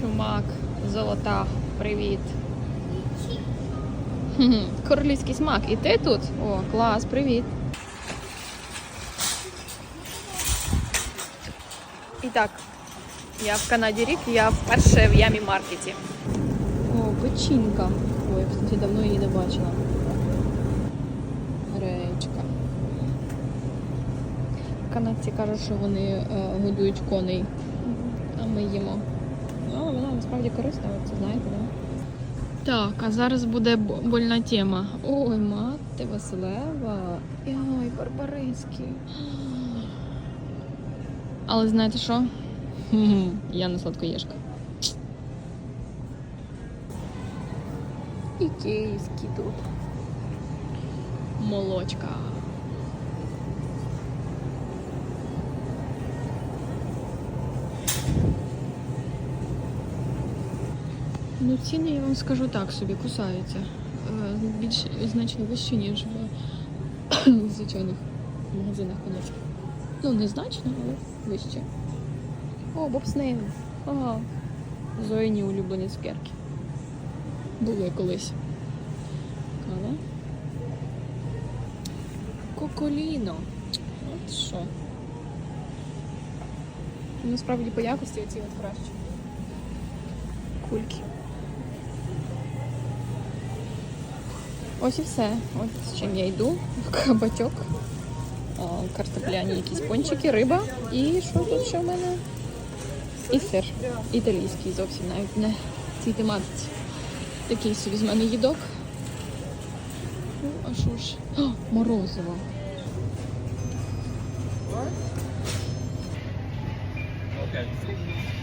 Чумак, золота, привіт. Королівський смак. І ти тут? О, клас, привіт. І так, я в Канаді рік, я вперше в ямі маркеті. О, печінка. Ой, я, давно її не бачила. Гречка. Канадці кажуть, що вони е, годують коней, а ми їмо. Ну, вона насправді корисна, ви це знаєте, так? Так, а зараз буде больна тема. Ой, мати Василева. Ой, Барбарицький. Але знаєте що? Я не сладкоєшка. І київський тут. Молочка. Ну, ціни, я вам скажу так собі, кусаються. Е, Більш значно вищі, ніж в звичайних магазинах конячки. Ну, не значно, але вище. О, бобснейл. Ага. Зоїні улюблені цукерки. Були колись. Кава. Коколіно. От що. Насправді по якості оці от краще. Кульки. Ось і все. От з чим я йду. Кабачок. Картопляні якісь пончики, риба. І що тут ще в мене? І сир. Італійський зовсім навіть не цій тематиці. Такий собі з мене їдок. Ну, а що ж? О, морозиво. Okay.